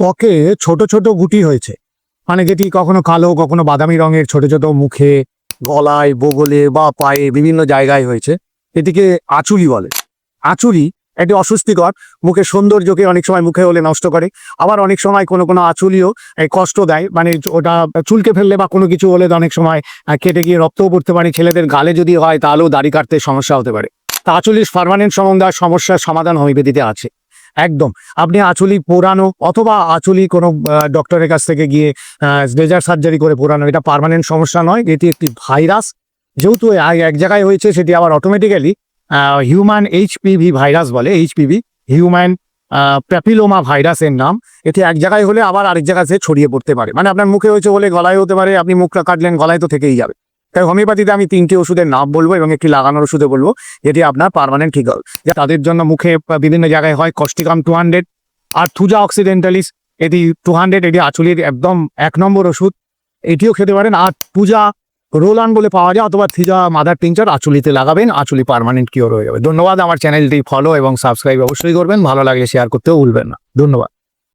ত্বকে ছোট ছোট গুটি হয়েছে। মানে যেটি কখনো কালো, কখনো বাদামি রঙের, ছোট ছোট মুখে, গলায়, বগলে বা পায়ে বিভিন্ন জায়গায় হয়েছে। এটিকে আচুলি বলে। আচুলি একটি অস্বস্তিকর, মুখের সৌন্দর্যকে অনেক সময় মুখে হলে নষ্ট করে। আবার অনেক সময় কোনো কোনো আচুলিও কষ্ট দেয়। মানে ওটা চুলকে ফেললে বা কোনো কিছু হলে অনেক সময় কেটে গিয়ে রক্তও পড়তে পারে। ছেলেদের গালে যদি হয়, তাহলেও দাড়ি কাটতে সমস্যা হতে পারে। তা আচুলির পারমানেন্ট সম্বন্ধে সমস্যার সমাধান হোমিওপ্যাথিতে আছে। একদম। আপনি আচুলি পোড়ানো অথবা আচুলি কোনো ডক্টরের কাছ থেকে গিয়ে লেজার সার্জারি করে পোড়ানো, এটা পার্মানেন্ট সমস্যা নয়, এটি একটি ভাইরাস যেহেতু এক জায়গায় হয়েছে, সেটি আবার অটোমেটিক্যালি হিউম্যান এইচপিভি ভাইরাস বলে এইচপিভি হিউম্যান প্যাপিলোমা ভাইরাসের নাম। এটি এক জায়গায় হলে আবার আরেক জায়গায় ছড়িয়ে পড়তে পারে। মানে আপনার মুখে হয়েছে বলে গলায় হতে পারে, আপনি মুখটা কাটলেন, গলায় তো থেকেই যাবে। তাই হোমিওপ্যাথিতে আমি তিনটি ওষুধের নাম বলব এবং একটি লাগানোর ওষুধে বলব, যেটি আপনার পারমানেন্ট ঠিক যা তাদের জন্য মুখে বিভিন্ন জায়গায় হয় কস্টিকাম টু হান্ড্রেড আর থুজা অক্সিডেন্টালিস এটি টু হান্ড্রেড এটি আচুলির একদম এক নম্বর ওষুধ। এটিও খেতে পারেন, আর পূজা রোলান বলে পাওয়া যায়, অথবা থিজা মাদার টিঞ্চার আচুলিতে লাগাবেন, আচুলি পার্মানেন্ট কিওর হয়ে যাবে। ধন্যবাদ, আমার চ্যানেলটি ফলো এবং সাবস্ক্রাইব অবশ্যই করবেন, ভালো লাগলে শেয়ার করতেও ভুলবেন না। ধন্যবাদ।